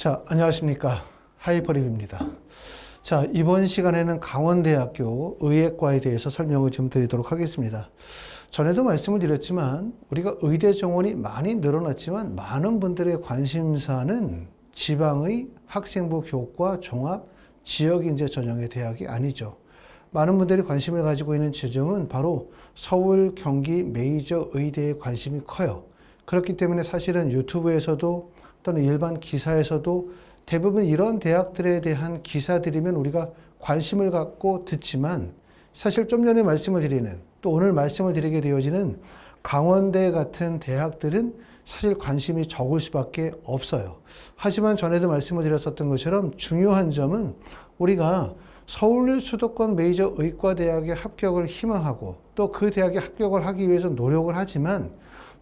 자, 안녕하십니까. 하이퍼립입니다. 자, 이번 시간에는 강원대학교 의예과에 대해서 설명을 좀 드리도록 하겠습니다. 전에도 말씀을 드렸지만 우리가 의대 정원이 많이 늘어났지만 많은 분들의 관심사는 지방의 학생부 교과 종합 지역 인재 전형의 대학이 아니죠. 많은 분들이 관심을 가지고 있는 지점은 바로 서울, 경기 메이저 의대에 관심이 커요. 그렇기 때문에 사실은 유튜브에서도 또는 일반 기사에서도 대부분 이런 대학들에 대한 기사들이면 우리가 관심을 갖고 듣지만 사실 좀 전에 말씀을 드리는 또 오늘 말씀을 드리게 되어지는 강원대 같은 대학들은 사실 관심이 적을 수밖에 없어요. 하지만 전에도 말씀을 드렸었던 것처럼 중요한 점은 우리가 서울 수도권 메이저 의과대학의 합격을 희망하고 또 그 대학에 합격을 하기 위해서 노력을 하지만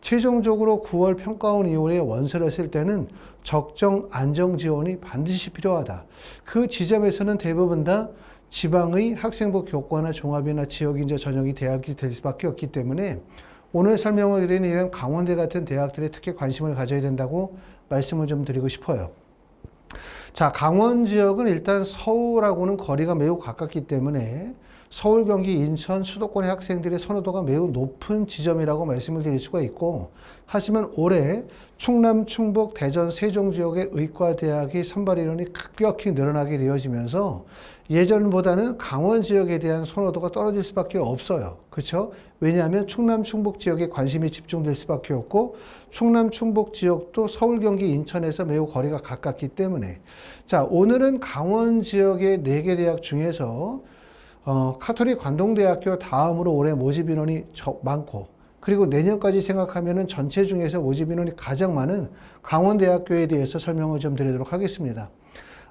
최종적으로 9월 평가원 이후에 원서를 했을 때는 적정 안정 지원이 반드시 필요하다. 그 지점에서는 대부분 다 지방의 학생부 교과나 종합이나 지역인재 전형이 대학이 될 수밖에 없기 때문에 오늘 설명을 드리는 이런 강원대 같은 대학들에 특히 관심을 가져야 된다고 말씀을 좀 드리고 싶어요. 자, 강원 지역은 일단 서울하고는 거리가 매우 가깝기 때문에 서울, 경기, 인천, 수도권의 학생들의 선호도가 매우 높은 지점이라고 말씀을 드릴 수가 있고, 하지만 올해 충남, 충북, 대전, 세종 지역의 의과대학이 선발 인원이 급격히 늘어나게 되어지면서 예전보다는 강원 지역에 대한 선호도가 떨어질 수밖에 없어요. 그렇죠? 왜냐하면 충남, 충북 지역에 관심이 집중될 수밖에 없고 충남, 충북 지역도 서울, 경기, 인천에서 매우 거리가 가깝기 때문에 자 오늘은 강원 지역의 네 개 대학 중에서 어, 카톨릭 관동대학교 다음으로 올해 모집 인원이 적, 많고 그리고 내년까지 생각하면은 전체 중에서 모집 인원이 가장 많은 강원대학교에 대해서 설명을 좀 드리도록 하겠습니다.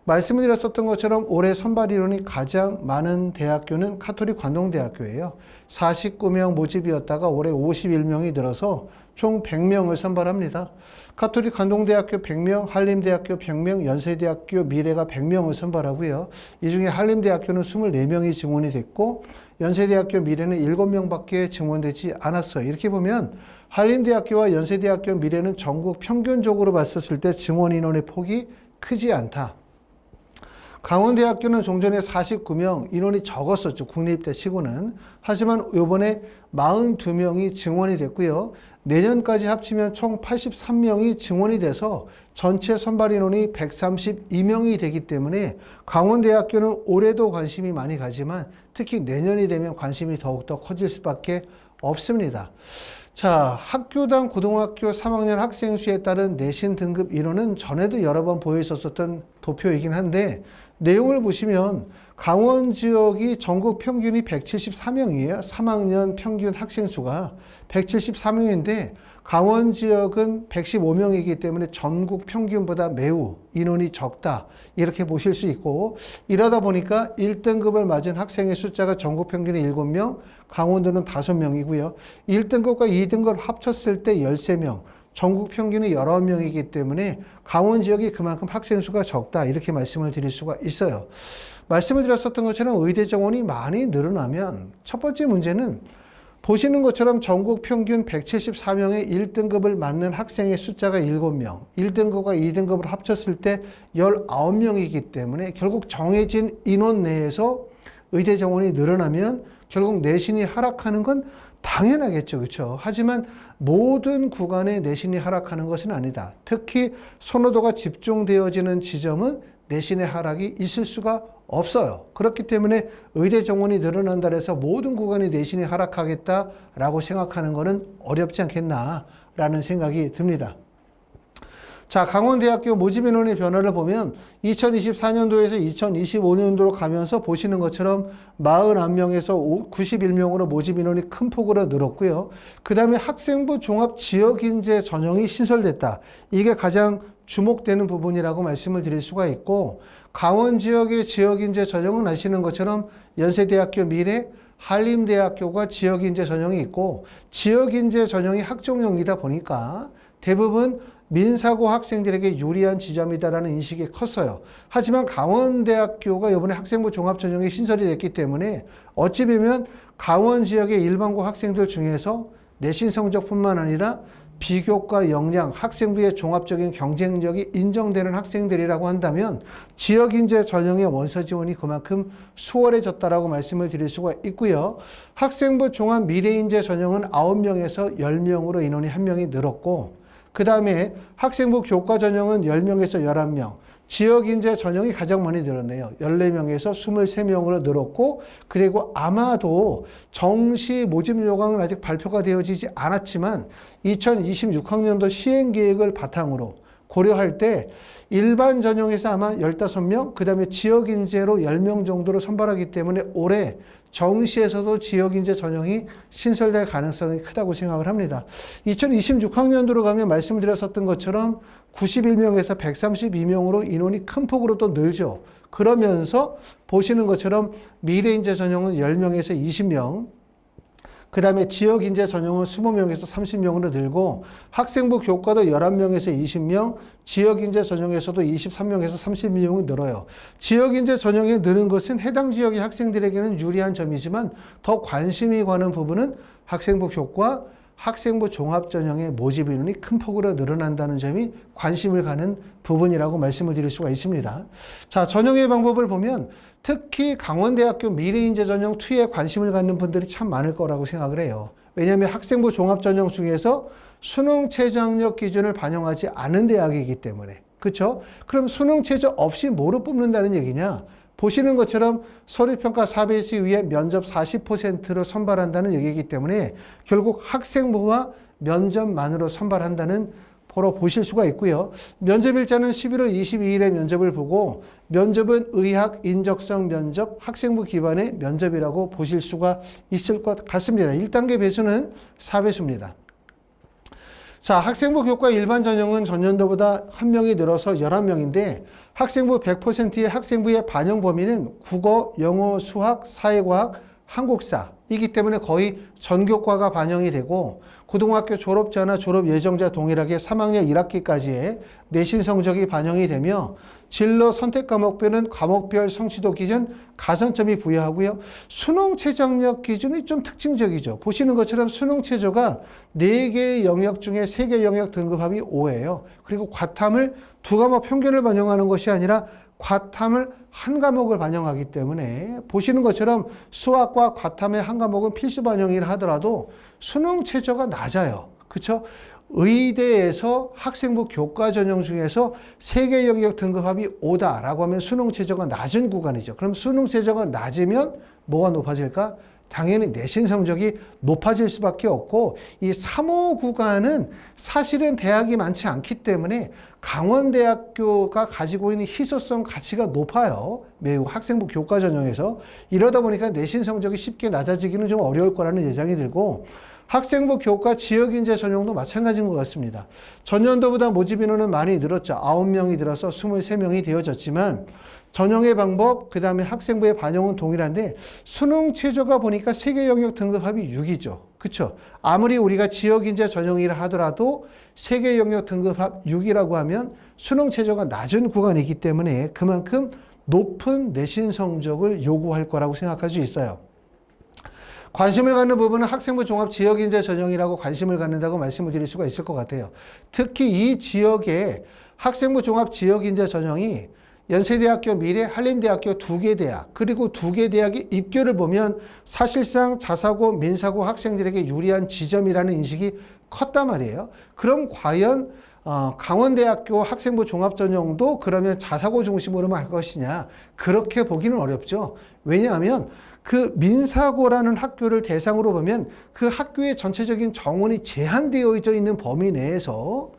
말씀을 드렸었던 것처럼 올해 선발 인원이 가장 많은 대학교는 카톨릭 관동대학교예요. 49명 모집이었다가 올해 51명이 늘어서 총 100명을 선발합니다. 카톨릭 관동대학교 100명, 한림대학교 100명, 연세대학교 미래가 100명을 선발하고요. 이 중에 한림대학교는 24명이 증원이 됐고 연세대학교 미래는 7명밖에 증원되지 않았어요. 이렇게 보면 한림대학교와 연세대학교 미래는 전국 평균적으로 봤었을 때 증원 인원의 폭이 크지 않다. 강원대학교는 종전에 49명 인원이 적었었죠. 국립대 치고는. 하지만 이번에 42명이 증원이 됐고요. 내년까지 합치면 총 83명이 증원이 돼서 전체 선발 인원이 132명이 되기 때문에 강원대학교는 올해도 관심이 많이 가지만 특히 내년이 되면 관심이 더욱더 커질 수밖에 없습니다. 자, 학교당 고등학교 3학년 학생 수에 따른 내신 등급 인원은 전에도 여러 번 보여 있었던 도표이긴 한데 내용을 보시면 강원 지역이 전국 평균이 174명이에요. 3학년 평균 학생 수가 174명인데 강원 지역은 115명이기 때문에 전국 평균보다 매우 인원이 적다. 이렇게 보실 수 있고 이러다 보니까 1등급을 맞은 학생의 숫자가 전국 평균이 7명, 강원도는 5명이고요. 1등급과 2등급 합쳤을 때 13명, 전국 평균이 19명이기 때문에 강원 지역이 그만큼 학생 수가 적다. 이렇게 말씀을 드릴 수가 있어요. 말씀을 드렸었던 것처럼 의대 정원이 많이 늘어나면 첫 번째 문제는 보시는 것처럼 전국 평균 174명의 1등급을 맞는 학생의 숫자가 7명, 1등급과 2등급을 합쳤을 때 19명이기 때문에 결국 정해진 인원 내에서 의대 정원이 늘어나면 결국 내신이 하락하는 건 당연하겠죠. 그렇죠? 하지만 모든 구간에 내신이 하락하는 것은 아니다. 특히 선호도가 집중되어지는 지점은 내신의 하락이 있을 수가 없어요. 그렇기 때문에 의대 정원이 늘어난다 해서 모든 구간이 내신이 하락하겠다라고 생각하는 것은 어렵지 않겠나라는 생각이 듭니다. 자, 강원대학교 모집 인원의 변화를 보면 2024년도에서 2025년도로 가면서 보시는 것처럼 41명에서 91명으로 모집 인원이 큰 폭으로 늘었고요. 그 다음에 학생부 종합 지역인재 전형이 신설됐다. 이게 가장 주목되는 부분이라고 말씀을 드릴 수가 있고, 강원 지역의 지역인재 전형은 아시는 것처럼 연세대학교 미래, 한림대학교가 지역인재 전형이 있고, 지역인재 전형이 학종형이다 보니까 대부분 민사고 학생들에게 유리한 지점이다라는 인식이 컸어요. 하지만 강원대학교가 이번에 학생부 종합전형이 신설이 됐기 때문에 어찌 보면 강원 지역의 일반고 학생들 중에서 내신 성적뿐만 아니라 비교과 역량, 학생부의 종합적인 경쟁력이 인정되는 학생들이라고 한다면 지역 인재 전형의 원서 지원이 그만큼 수월해졌다라고 말씀을 드릴 수가 있고요. 학생부 종합 미래 인재 전형은 9명에서 10명으로 인원이 1명이 늘었고 그 다음에 학생부 교과 전형은 10명에서 11명, 지역 인재 전형이 가장 많이 늘었네요. 14명에서 23명으로 늘었고, 그리고 아마도 정시 모집 요강은 아직 발표가 되어지지 않았지만, 2026학년도 시행 계획을 바탕으로 고려할 때 일반 전형에서 아마 15명, 그 다음에 지역 인재로 10명 정도로 선발하기 때문에 올해 정시에서도 지역인재 전형이 신설될 가능성이 크다고 생각을 합니다. 2026학년도로 가면 말씀드렸었던 것처럼 91명에서 132명으로 인원이 큰 폭으로 또 늘죠. 그러면서 보시는 것처럼 미래인재 전형은 10명에서 20명, 그 다음에 지역 인재 전형은 20명에서 30명으로 늘고 학생부 교과도 11명에서 20명, 지역 인재 전형에서도 23명에서 30명이 늘어요. 지역 인재 전형이 느는 것은 해당 지역의 학생들에게는 유리한 점이지만 더 관심이 가는 부분은 학생부 교과, 학생부 종합 전형의 모집 인원이 큰 폭으로 늘어난다는 점이 관심을 가는 부분이라고 말씀을 드릴 수가 있습니다. 자, 전형의 방법을 보면 특히 강원대학교 미래인재 전형 2에 관심을 갖는 분들이 참 많을 거라고 생각을 해요. 왜냐하면 학생부 종합 전형 중에서 수능 최저학력 기준을 반영하지 않은 대학이기 때문에. 그렇죠? 그럼 수능 최저 없이 뭐로 뽑는다는 얘기냐? 보시는 것처럼 서류평가 4배수 이후에 면접 40%로 선발한다는 얘기이기 때문에 결국 학생부와 면접만으로 선발한다는 보러 보실 수가 있고요. 면접 일자는 11월 22일에 면접을 보고 면접은 의학 인적성 면접 학생부 기반의 면접이라고 보실 수가 있을 것 같습니다. 1단계 배수는 4배수입니다. 자, 학생부 교과 일반 전형은 전년도보다 한 명이 늘어서 11명인데 학생부 100%의 학생부의 반영 범위는 국어, 영어, 수학, 사회과학, 한국사이기 때문에 거의 전교과가 반영이 되고 고등학교 졸업자나 졸업 예정자 동일하게 3학년 1학기까지의 내신 성적이 반영이 되며 진로 선택 과목별은 과목별 성취도 기준 가산점이 부여하고요. 수능 최저학력 기준이 좀 특징적이죠. 보시는 것처럼 수능 최저가 4개의 영역 중에 3개 영역 등급합이 5예요. 그리고 과탐을 두 과목 평균을 반영하는 것이 아니라 과탐을 한 과목을 반영하기 때문에 보시는 것처럼 수학과 과탐의 한 과목은 필수 반영이라 하더라도 수능 최저가 낮아요. 그렇죠? 의대에서 학생부 교과 전형 중에서 세계 영역 등급합이 5다라고 하면 수능 최저가 낮은 구간이죠. 그럼 수능 최저가 낮으면 뭐가 높아질까? 당연히 내신 성적이 높아질 수밖에 없고 이 3호 구간은 사실은 대학이 많지 않기 때문에 강원대학교가 가지고 있는 희소성 가치가 높아요. 매우 학생부 교과 전형에서 이러다 보니까 내신 성적이 쉽게 낮아지기는 좀 어려울 거라는 예상이 들고 학생부 교과 지역인재 전형도 마찬가지인 것 같습니다. 전년도보다 모집 인원은 많이 늘었죠. 9명이 늘어서 23명이 되어졌지만 전형의 방법, 그 다음에 학생부의 반영은 동일한데 수능 최저가 보니까 세계 영역 등급합이 6이죠. 그쵸? 아무리 우리가 지역 인재 전형이라 하더라도 세계 영역 등급합 6이라고 하면 수능 최저가 낮은 구간이기 때문에 그만큼 높은 내신 성적을 요구할 거라고 생각할 수 있어요. 관심을 갖는 부분은 학생부 종합 지역인재 전형이라고 관심을 갖는다고 말씀을 드릴 수가 있을 것 같아요. 특히 이 지역에 학생부 종합 지역인재 전형이 연세대학교, 미래, 한림대학교 두 개 대학, 그리고 두 개 대학의 입교를 보면 사실상 자사고, 민사고 학생들에게 유리한 지점이라는 인식이 컸단 말이에요. 그럼 과연 어, 강원대학교 학생부 종합전형도 그러면 자사고 중심으로만 할 것이냐? 그렇게 보기는 어렵죠. 왜냐하면 그 민사고라는 학교를 대상으로 보면 그 학교의 전체적인 정원이 제한되어 있는 범위 내에서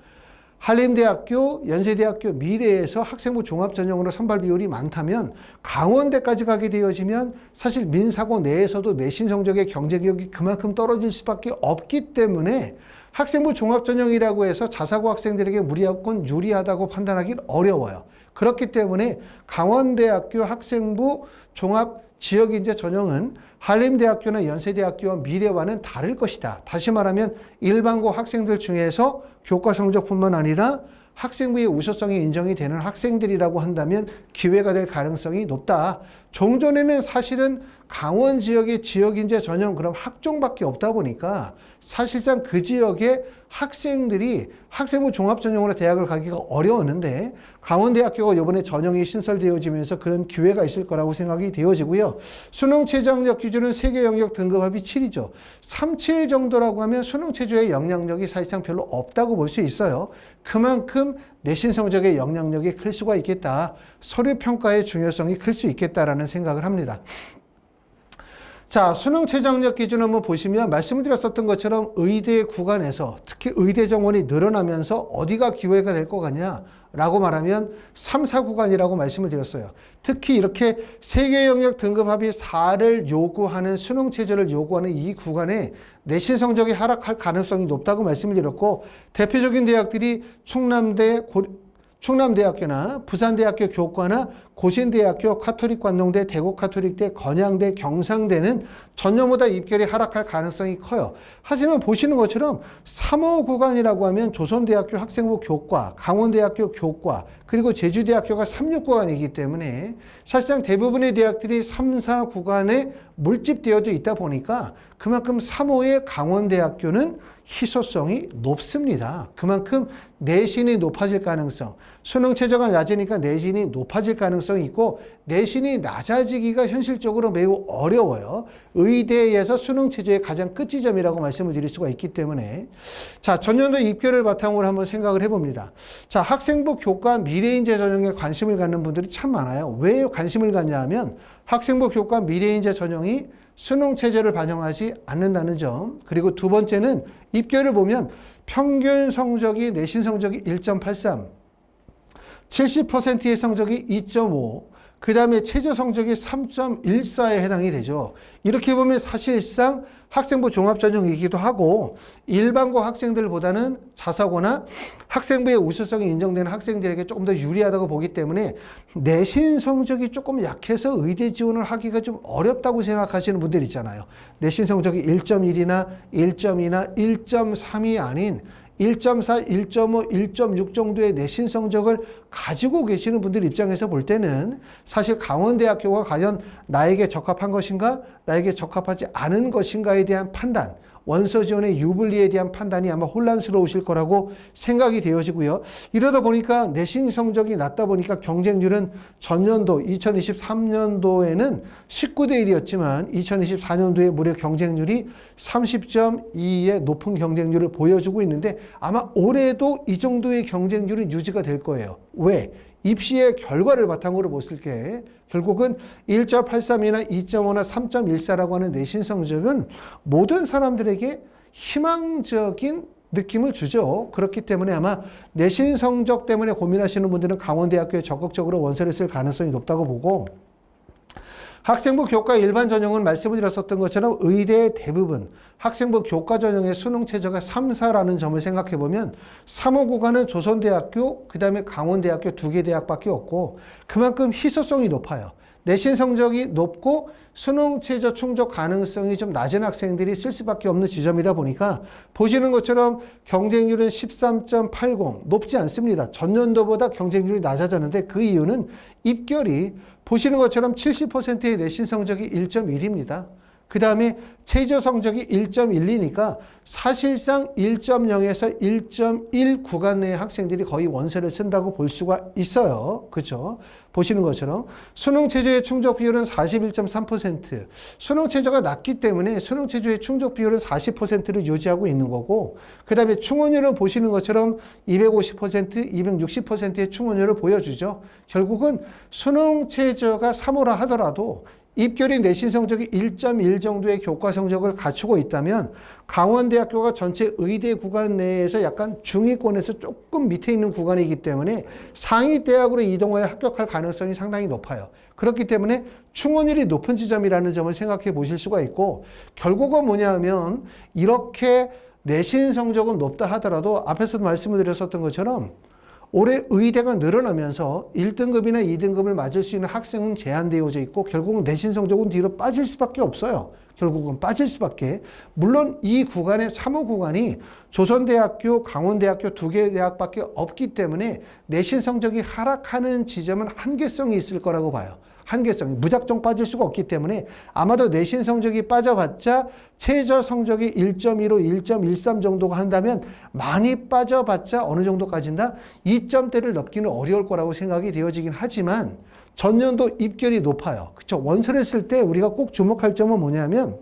한림대학교, 연세대학교, 미래에서 학생부 종합 전형으로 선발 비율이 많다면 강원대까지 가게 되어지면 사실 민사고 내에서도 내신 성적의 경제력이 그만큼 떨어질 수밖에 없기 때문에 학생부 종합 전형이라고 해서 자사고 학생들에게 무리하건 유리하다고 판단하기는 어려워요. 그렇기 때문에 강원대학교 학생부 종합 지역 인재 전형은 한림대학교나 연세대학교와 미래와는 다를 것이다. 다시 말하면 일반고 학생들 중에서 교과 성적뿐만 아니라 학생부의 우수성이 인정이 되는 학생들이라고 한다면 기회가 될 가능성이 높다. 종전에는 사실은 강원 지역의 지역인재 전형 그럼 학종밖에 없다 보니까 사실상 그 지역의 학생들이 학생부 종합 전형으로 대학을 가기가 어려웠는데 강원대학교가 이번에 전형이 신설되어지면서 그런 기회가 있을 거라고 생각이 되어지고요. 수능 최저학력 기준은 세계 영역 등급합이 7이죠. 37 정도라고 하면 수능 최저의 영향력이 사실상 별로 없다고 볼 수 있어요. 그만큼 내신 성적의 영향력이 클 수가 있겠다. 서류 평가의 중요성이 클 수 있겠다라는 생각을 합니다. 자, 수능 최저학력 기준 한번 보시면 말씀드렸었던 것처럼 의대 구간에서 특히 의대 정원이 늘어나면서 어디가 기회가 될 것 같냐? 라고 말하면 3, 4 구간이라고 말씀을 드렸어요. 특히 이렇게 세계 영역 등급 합의 4를 요구하는 수능 체제를 요구하는 이 구간에 내신 성적이 하락할 가능성이 높다고 말씀을 드렸고 대표적인 대학들이 충남대, 고, 충남대학교나 부산대학교 교과나 고신대학교 카톨릭 관농대, 대구 카톨릭대, 건양대, 경상대는 전년보다 입결이 하락할 가능성이 커요. 하지만 보시는 것처럼 3호 구간이라고 하면 조선대학교 학생부 교과, 강원대학교 교과, 그리고 제주대학교가 36 구간이기 때문에 사실상 대부분의 대학들이 3, 4 구간에 몰집되어져 있다 보니까 그만큼 3호의 강원대학교는 희소성이 높습니다. 그만큼 내신이 높아질 가능성, 수능 최저가 낮으니까 내신이 높아질 가능성이 있고 내신이 낮아지기가 현실적으로 매우 어려워요. 의대에서 수능 최저의 가장 끝지점이라고 말씀을 드릴 수가 있기 때문에 자 전년도 입결을 바탕으로 한번 생각을 해봅니다. 자 학생부 교과 미래인재 전형에 관심을 갖는 분들이 참 많아요. 왜 관심을 갖냐 하면 학생부 교과 미래인재 전형이 수능 체제를 반영하지 않는다는 점. 그리고 두 번째는 입결을 보면 평균 성적이 내신 성적이 1.83, 70%의 성적이 2.5, 그 다음에 최저 성적이 3.14에 해당이 되죠. 이렇게 보면 사실상 학생부 종합전형이기도 하고 일반고 학생들보다는 자사고나 학생부의 우수성이 인정되는 학생들에게 조금 더 유리하다고 보기 때문에 내신 성적이 조금 약해서 의대 지원을 하기가 좀 어렵다고 생각하시는 분들 있잖아요. 내신 성적이 1.1이나 1.2나 1.3이 아닌 1.4, 1.5, 1.6 정도의 내신 성적을 가지고 계시는 분들 입장에서 볼 때는 사실 강원대학교가 과연 나에게 적합한 것인가, 나에게 적합하지 않은 것인가에 대한 판단, 원서 지원의 유불리에 대한 판단이 아마 혼란스러우실 거라고 생각이 되어지고요. 이러다 보니까 내신 성적이 낮다 보니까 경쟁률은 전년도 2023년도에는 19대 1이었지만 2024년도에 무려 경쟁률이 30.2의 높은 경쟁률을 보여주고 있는데 아마 올해도 이 정도의 경쟁률은 유지가 될 거예요. 왜? 입시의 결과를 바탕으로 봤을 때 결국은 1.83이나 2.5나 3.14라고 하는 내신 성적은 모든 사람들에게 희망적인 느낌을 주죠. 그렇기 때문에 아마 내신 성적 때문에 고민하시는 분들은 강원대학교에 적극적으로 원서를 쓸 가능성이 높다고 보고 학생부 교과 일반 전형은 말씀을 드렸었던 것처럼 의대의 대부분 학생부 교과 전형의 수능 최저가 3, 4라는 점을 생각해 보면 3호 구간은 조선대학교, 그 다음에 강원대학교 두 개 대학밖에 없고 그만큼 희소성이 높아요. 내신 성적이 높고 수능 최저 충족 가능성이 좀 낮은 학생들이 쓸 수밖에 없는 지점이다 보니까 보시는 것처럼 경쟁률은 13.80 높지 않습니다. 전년도보다 경쟁률이 낮아졌는데 그 이유는 입결이 보시는 것처럼 70%의 내신 성적이 1.1입니다. 그 다음에 최저 성적이 1.12니까 사실상 1.0에서 1.1 구간 내의 학생들이 거의 원서를 쓴다고 볼 수가 있어요. 그죠? 보시는 것처럼 수능 최저의 충족 비율은 41.3%. 수능 최저가 낮기 때문에 수능 최저의 충족 비율은 40%를 유지하고 있는 거고 그 다음에 충원율은 보시는 것처럼 250%, 260%의 충원율을 보여주죠. 결국은 수능 최저가 3호라 하더라도 입결이 내신 성적이 1.1 정도의 교과 성적을 갖추고 있다면 강원대학교가 전체 의대 구간 내에서 약간 중위권에서 조금 밑에 있는 구간이기 때문에 상위 대학으로 이동하여 합격할 가능성이 상당히 높아요. 그렇기 때문에 충원율이 높은 지점이라는 점을 생각해 보실 수가 있고 결국은 뭐냐 하면 이렇게 내신 성적은 높다 하더라도 앞에서도 말씀을 드렸었던 것처럼 올해 의대가 늘어나면서 1등급이나 2등급을 맞을 수 있는 학생은 제한되어져 있고 결국은 내신 성적은 뒤로 빠질 수밖에 없어요. 결국은 빠질 수밖에. 물론 이 구간의 3호 구간이 조선대학교, 강원대학교 두개 대학밖에 없기 때문에 내신 성적이 하락하는 지점은 한계성이 있을 거라고 봐요. 한계성이 무작정 빠질 수가 없기 때문에 아마도 내신 성적이 빠져봤자 최저 성적이 1.15, 1.13 정도가 한다면 많이 빠져봤자 어느 정도까지인다? 2점대를 넘기는 어려울 거라고 생각이 되어지긴 하지만 전년도 입결이 높아요. 그쵸? 원서를 쓸 때 우리가 꼭 주목할 점은 뭐냐면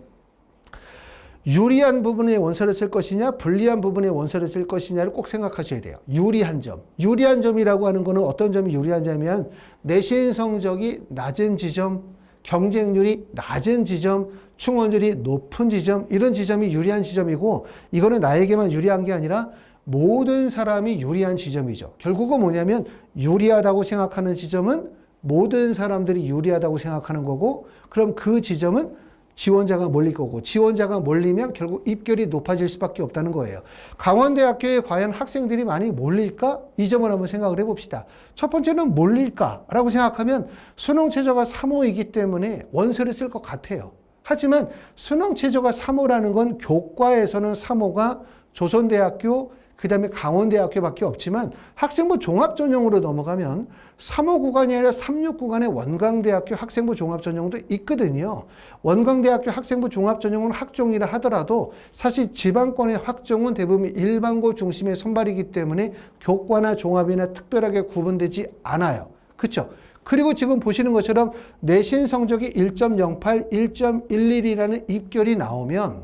유리한 부분에 원서를 쓸 것이냐, 불리한 부분에 원서를 쓸 것이냐를 꼭 생각하셔야 돼요. 유리한 점. 유리한 점이라고 하는 거는 어떤 점이 유리한 점이면 내신 성적이 낮은 지점, 경쟁률이 낮은 지점, 충원율이 높은 지점, 이런 지점이 유리한 지점이고, 이거는 나에게만 유리한 게 아니라 모든 사람이 유리한 지점이죠. 결국은 뭐냐면 유리하다고 생각하는 지점은 모든 사람들이 유리하다고 생각하는 거고, 그럼 그 지점은 지원자가 몰릴 거고 지원자가 몰리면 결국 입결이 높아질 수밖에 없다는 거예요. 강원대학교에 과연 학생들이 많이 몰릴까? 이 점을 한번 생각을 해봅시다. 첫 번째는 몰릴까라고 생각하면 수능 최저가 3호이기 때문에 원서를 쓸 것 같아요. 하지만 수능 최저가 3호라는 건 교과에서는 3호가 조선대학교 그 다음에 강원대학교밖에 없지만 학생부 종합전형으로 넘어가면 3호 구간이 아니라 36 구간의 원광대학교 학생부 종합전형도 있거든요. 원광대학교 학생부 종합전형은 학종이라 하더라도 사실 지방권의 학종은 대부분 일반고 중심의 선발이기 때문에 교과나 종합이나 특별하게 구분되지 않아요. 그렇죠? 그리고 지금 보시는 것처럼 내신 성적이 1.08, 1.11이라는 입결이 나오면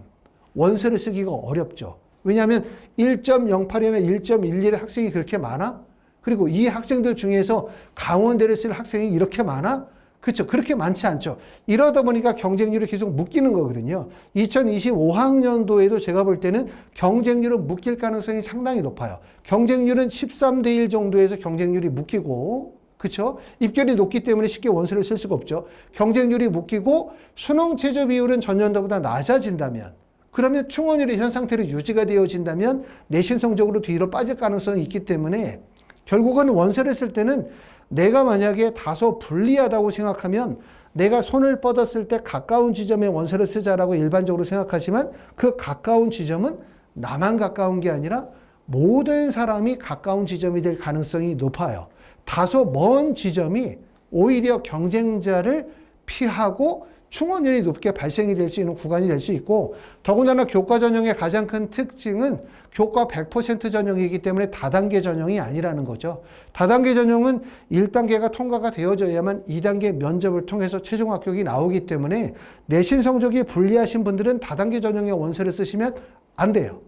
원서를 쓰기가 어렵죠. 왜냐하면 1.08이나 1.11의 학생이 그렇게 많아? 그리고 이 학생들 중에서 강원대를 쓸 학생이 이렇게 많아? 그렇죠. 그렇게 많지 않죠. 이러다 보니까 경쟁률이 계속 묶이는 거거든요. 2025학년도에도 제가 볼 때는 경쟁률은 묶일 가능성이 상당히 높아요. 경쟁률은 13대 1 정도에서 경쟁률이 묶이고 그렇죠? 입결이 높기 때문에 쉽게 원서를 쓸 수가 없죠. 경쟁률이 묶이고 수능 최저 비율은 전년도보다 낮아진다면 그러면 충원율이 현 상태로 유지가 되어진다면 내신 성적으로 뒤로 빠질 가능성이 있기 때문에 결국은 원서를 쓸 때는 내가 만약에 다소 불리하다고 생각하면 내가 손을 뻗었을 때 가까운 지점에 원서를 쓰자라고 일반적으로 생각하지만 그 가까운 지점은 나만 가까운 게 아니라 모든 사람이 가까운 지점이 될 가능성이 높아요. 다소 먼 지점이 오히려 경쟁자를 피하고 충원율이 높게 발생이 될 수 있는 구간이 될 수 있고 더군다나 교과 전형의 가장 큰 특징은 교과 100% 전형이기 때문에 다단계 전형이 아니라는 거죠. 다단계 전형은 1단계가 통과가 되어져야만 2단계 면접을 통해서 최종 합격이 나오기 때문에 내신 성적이 불리하신 분들은 다단계 전형의 원서를 쓰시면 안 돼요.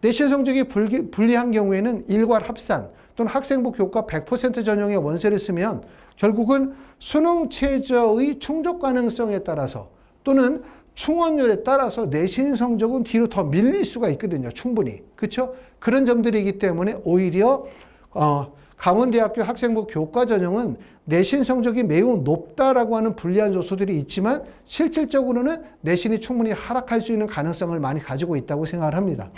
내신 성적이 불기, 불리한 경우에는 일괄 합산 또는 학생부 교과 100% 전형의 원서를 쓰면 결국은 수능 최저의 충족 가능성에 따라서 또는 충원율에 따라서 내신 성적은 뒤로 더 밀릴 수가 있거든요. 충분히. 그렇죠? 그런 점들이기 때문에 오히려 어, 강원대학교 학생부 교과 전형은 내신 성적이 매우 높다라고 하는 불리한 요소들이 있지만 실질적으로는 내신이 충분히 하락할 수 있는 가능성을 많이 가지고 있다고 생각을 합니다.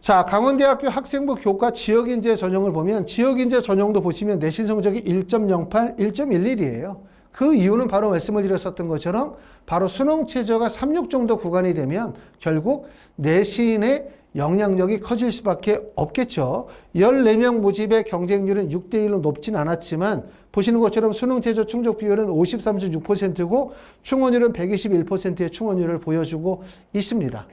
자, 강원대학교 학생부 교과 지역인재 전형을 보면 지역인재 전형도 보시면 내신 성적이 1.08, 1.11이에요. 그 이유는 바로 말씀을 드렸었던 것처럼 바로 수능 최저가 36 정도 구간이 되면 결국 내신의 영향력이 커질 수밖에 없겠죠. 14명 모집의 경쟁률은 6대1로 높진 않았지만 보시는 것처럼 수능 최저 충족 비율은 53.6%고 충원율은 121%의 충원율을 보여주고 있습니다.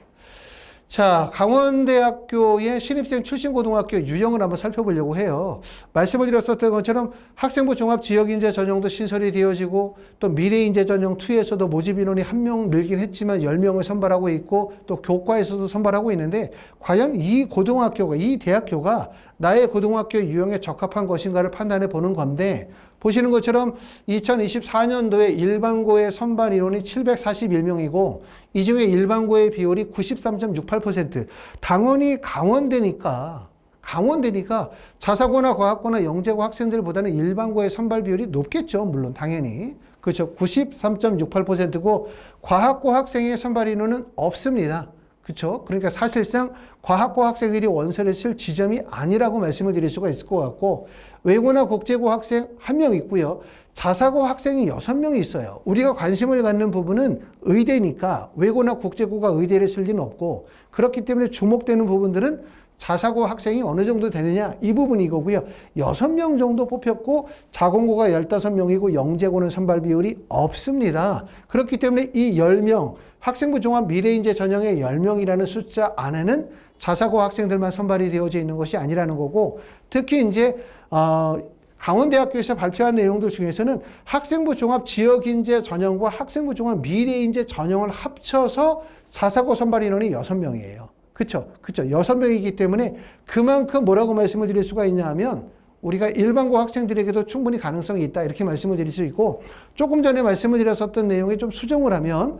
자, 강원대학교의 신입생 출신 고등학교 유형을 한번 살펴보려고 해요. 말씀을 드렸었던 것처럼 학생부 종합 지역 인재 전형도 신설이 되어지고 또 미래 인재 전형 2에서도 모집 인원이 한 명 늘긴 했지만 10명을 선발하고 있고 또 교과에서도 선발하고 있는데 과연 이 고등학교가, 이 대학교가 나의 고등학교 유형에 적합한 것인가를 판단해 보는 건데 보시는 것처럼 2024년도에 일반고의 선발 인원이 741명이고 이 중에 일반고의 비율이 93.68% 당연히 강원대니까 강원대니까 자사고나 과학고나 영재고 학생들보다는 일반고의 선발 비율이 높겠죠. 물론 당연히. 그렇죠. 93.68%고 과학고 학생의 선발 인원은 없습니다. 그렇죠? 그러니까 사실상 과학고 학생들이 원서를 쓸 지점이 아니라고 말씀을 드릴 수가 있을 것 같고 외고나 국제고 학생 한 명 있고요. 자사고 학생이 여섯 명이 있어요. 우리가 관심을 갖는 부분은 의대니까 외고나 국제고가 의대를 쓸 리는 없고 그렇기 때문에 주목되는 부분들은 자사고 학생이 어느 정도 되느냐 이 부분이 이거고요. 6명 정도 뽑혔고 자공고가 15명이고 영재고는 선발 비율이 없습니다. 그렇기 때문에 이 10명 학생부 종합 미래인재 전형의 10명이라는 숫자 안에는 자사고 학생들만 선발이 되어져 있는 것이 아니라는 거고 특히 이제 어, 강원대학교에서 발표한 내용들 중에서는 학생부 종합 지역인재 전형과 학생부 종합 미래인재 전형을 합쳐서 자사고 선발 인원이 6명이에요. 그쵸? 그쵸? 6명이기 때문에 그만큼 뭐라고 말씀을 드릴 수가 있냐 하면 우리가 일반고 학생들에게도 충분히 가능성이 있다. 이렇게 말씀을 드릴 수 있고 조금 전에 말씀을 드렸었던 내용에 좀 수정을 하면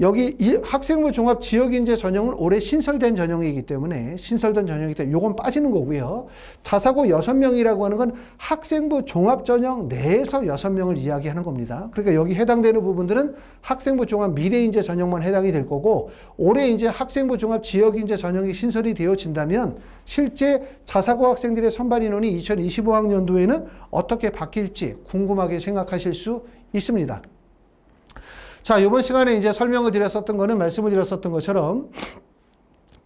여기 이 학생부 종합 지역인재 전형은 올해 신설된 전형이기 때문에 신설된 전형이기 때문에 요건 빠지는 거고요. 자사고 6명이라고 하는 건 학생부 종합 전형 내에서 6명을 이야기하는 겁니다. 그러니까 여기 해당되는 부분들은 학생부 종합 미래인재 전형만 해당이 될 거고 올해 이제 학생부 종합 지역인재 전형이 신설이 되어진다면 실제 자사고 학생들의 선발 인원이 2025학년도에는 어떻게 바뀔지 궁금하게 생각하실 수 있습니다. 자, 이번 시간에 이제 설명을 드렸었던 거는 말씀을 드렸었던 것처럼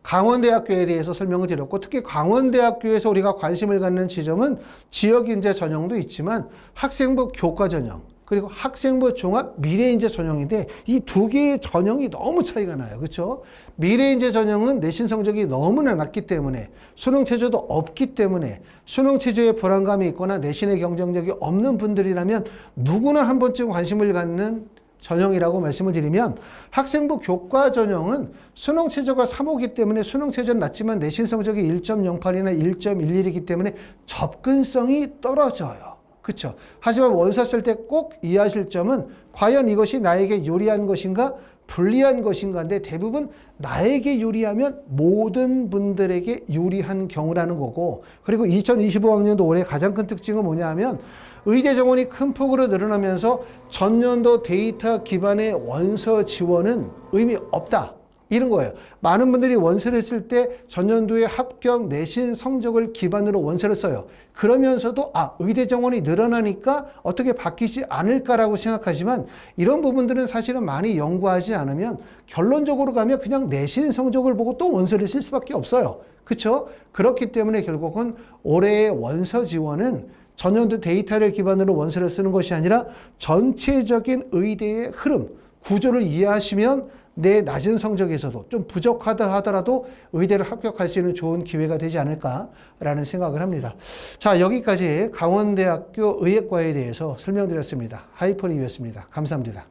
강원대학교에 대해서 설명을 드렸고 특히 강원대학교에서 우리가 관심을 갖는 지점은 지역 인재 전형도 있지만 학생부 교과 전형 그리고 학생부 종합 미래인재 전형인데 이 두 개의 전형이 너무 차이가 나요. 그렇죠? 미래인재 전형은 내신 성적이 너무나 낮기 때문에 수능 체제도 없기 때문에 수능 체제에 불안감이 있거나 내신의 경쟁력이 없는 분들이라면 누구나 한 번쯤 관심을 갖는 전형이라고 말씀을 드리면 학생부 교과 전형은 수능 최저가 3호기 때문에 수능 최저는 낮지만 내신 성적이 1.08이나 1.11이기 때문에 접근성이 떨어져요. 그렇죠? 하지만 원서 쓸 때 꼭 이해하실 점은 과연 이것이 나에게 유리한 것인가 불리한 것인가인데 대부분 나에게 유리하면 모든 분들에게 유리한 경우라는 거고 그리고 2025학년도 올해 가장 큰 특징은 뭐냐 하면 의대 정원이 큰 폭으로 늘어나면서 전년도 데이터 기반의 원서 지원은 의미 없다. 이런 거예요. 많은 분들이 원서를 쓸 때 전년도의 합격 내신 성적을 기반으로 원서를 써요. 그러면서도 아, 의대 정원이 늘어나니까 어떻게 바뀌지 않을까라고 생각하지만 이런 부분들은 사실은 많이 연구하지 않으면 결론적으로 가면 그냥 내신 성적을 보고 또 원서를 쓸 수밖에 없어요. 그렇죠? 그렇기 때문에 결국은 올해의 원서 지원은 전년도 데이터를 기반으로 원서를 쓰는 것이 아니라 전체적인 의대의 흐름, 구조를 이해하시면 내 낮은 성적에서도 좀 부족하다 하더라도 의대를 합격할 수 있는 좋은 기회가 되지 않을까라는 생각을 합니다. 자, 여기까지 강원대학교 의예과에 대해서 설명드렸습니다. 하이퍼리뷰였습니다. 감사합니다.